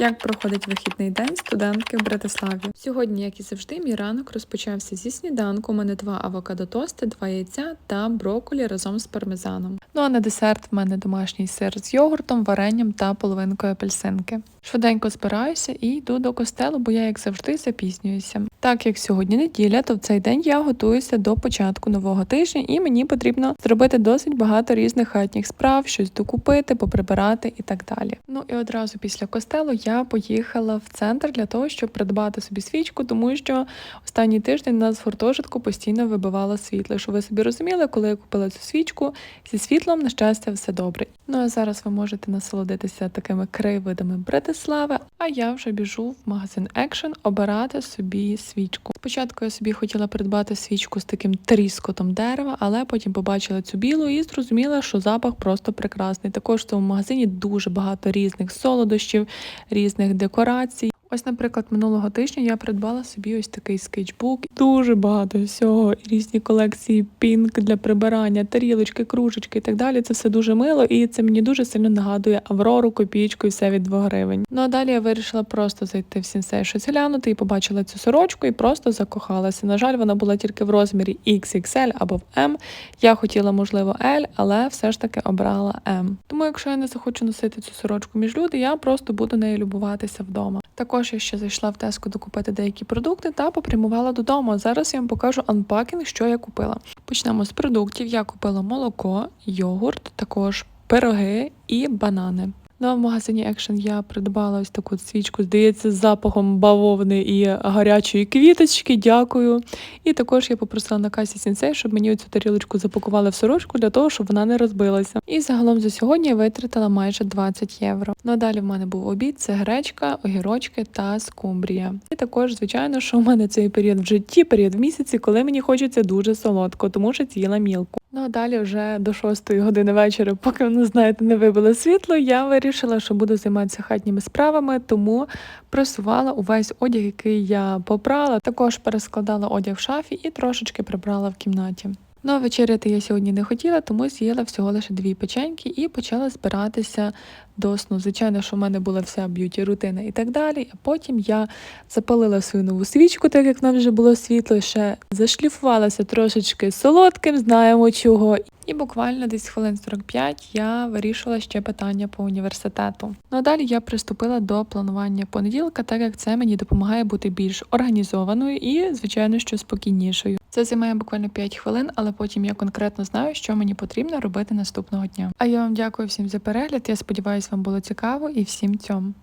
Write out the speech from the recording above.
Як проходить вихідний день студентки в Братиславі? Сьогодні, як і завжди, мій ранок розпочався зі сніданку. У мене два авокадо тости, два яйця та брокколі разом з пармезаном. Ну а на десерт в мене домашній сир з йогуртом, варенням та половинкою апельсинки. Швиденько збираюся і йду до костелу, бо я, як завжди, запізнююся. Так як сьогодні неділя, то в цей день я готуюся до початку нового тижня, і мені потрібно зробити досить багато різних хатніх справ, щось докупити, поприбирати і так далі. Ну і одразу після костелу я поїхала в центр для того, щоб придбати собі свічку, тому що останній тиждень нас в гуртожитку постійно вибивало світло. Що ви собі розуміли, коли я купила цю свічку зі світлом, на щастя, все добре. Ну а зараз ви можете насолодитися такими краєвидами Братислави. Я вже біжу в магазин Action обирати собі свічку. Спочатку я собі хотіла придбати свічку з таким тріскотом дерева, але потім побачила цю білу і зрозуміла, що запах просто прекрасний. Також в цьому магазині дуже багато різних солодощів, різних декорацій. Ось, наприклад, минулого тижня я придбала собі ось такий скетчбук. Дуже багато всього, різні колекції пінк для прибирання, тарілочки, кружечки і так далі. Це все дуже мило, і це мені дуже сильно нагадує Аврору, копійку і все від 2 гривень. Ну а далі я вирішила просто зайти в сінсей щось глянути і побачила цю сорочку і просто закохалася. На жаль, вона була тільки в розмірі XXL або в M. Я хотіла, можливо, L, але все ж таки обрала M. Тому, якщо я не захочу носити цю сорочку між люди, я просто буду нею любуватися вдома. Також я ще зайшла в теску докупити деякі продукти та попрямувала додому. Зараз я вам покажу анпакінг, що я купила. Почнемо з продуктів. Я купила молоко, йогурт, також пироги і банани. Ну а в магазині Action я придбала ось таку свічку, здається, з запахом бавовни і гарячої квіточки. Дякую. І також я попросила на касі сінсей, щоб мені цю тарілочку запакували в сорочку для того, щоб вона не розбилася. І загалом за сьогодні я витратила майже 20 євро. Ну а далі в мене був обід: це гречка, огірочки та скумбрія. І також, звичайно, що в мене цей період в житті, період в місяці, коли мені хочеться дуже солодко, тому що з'їла мілку. Ну а далі вже до 6 години вечора, поки воно, знаєте, не вибило світло, я вирішила, що буду займатися хатніми справами, тому просувала увесь одяг, який я попрала. Також перескладала одяг в шафі і трошечки прибрала в кімнаті. Ну а вечеряти я сьогодні не хотіла, тому з'їла всього лише дві печеньки і почала збиратися до сну. Звичайно, що в мене була вся б'юті рутина і так далі. А потім я запалила свою нову свічку, так як нам вже було світло, ще зашліфувалася трошечки солодким, знаємо чого. І буквально десь хвилин 45 я вирішила ще питання по університету. Ну а далі я приступила до планування понеділка, так як це мені допомагає бути більш організованою і, звичайно, що спокійнішою. Це займає буквально 5 хвилин, але потім я конкретно знаю, що мені потрібно робити наступного дня. А я вам дякую всім за перегляд. Я сподіваюся, вам було цікаво і всім цьому.